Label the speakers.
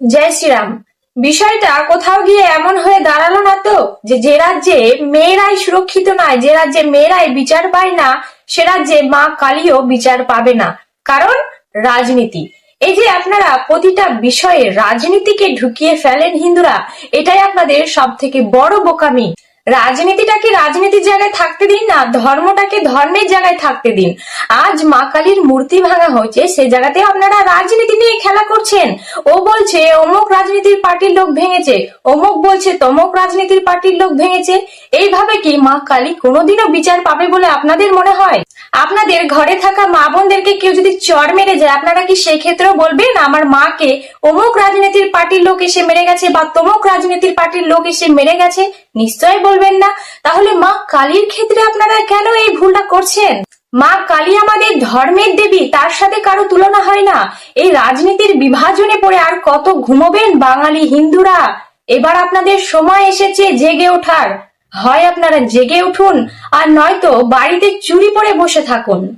Speaker 1: জয় শ্রীরাম। বিষয়টা কোথাও গিয়ে এমন হয়ে দাঁড়াল না তো যে যে রাজ্যে মেয়েরাই সুরক্ষিত নয়, যে রাজ্যে মেয়েরাই বিচার পায় না, সে রাজ্যে মা কালীও বিচার পাবে না। কারণ রাজনীতি। এই যে আপনারা প্রতিটা বিষয়ে রাজনীতিকে ঢুকিয়ে ফেলেন হিন্দুরা, এটাই আপনাদের সব থেকে বড় বোকামি। রাজনীতিটাকে রাজনীতির জায়গায় থাকতে দিন না, ধর্মটাকে ধর্মের জায়গায় থাকতে দিন। আজ মা কালীর মূর্তি ভাঙা হয়েছে, সে জায়গাতে আপনারা রাজনীতি খেলা করছেন। ও বলছে, অমুক রাজনীতির পার্টির লোক ভেঙেছে। অমুক বলছে, তমুক রাজনীতির পার্টির লোক ভেঙেছে। এইভাবে কি মা কালী কোনোদিনও বিচার পাবে বলে আপনাদের মনে হয়? আপনাদের ঘরে থাকা মা বোনদেরকে কেউ যদি চড় মেরে যায়, আপনারা কি সেই ক্ষেত্রেও বলবেন, আমার মাকে অমুক রাজনীতির পার্টির লোক এসে মেরে গেছে বা তমুক রাজনীতির পার্টির লোক এসে মেরে গেছে? নিশ্চয়ই বলবেন না। তাহলে মা কালীর ক্ষেত্রে আপনারা কেন এই ভুলটা করছেন? মা কালী আমাদের ধর্মের দেবী, তার সাথে কারও তুলনা হয় না। এই রাজনীতির বিভাজনে পড়ে আর কত ঘুমবেন বাঙালি হিন্দুরা। এবার আপনাদের সময় এসেছে জেগে ওঠার। হয় আপনারা জেগে উঠুন, আর নয়তো বাড়িতে চুরি পরে বসে থাকুন।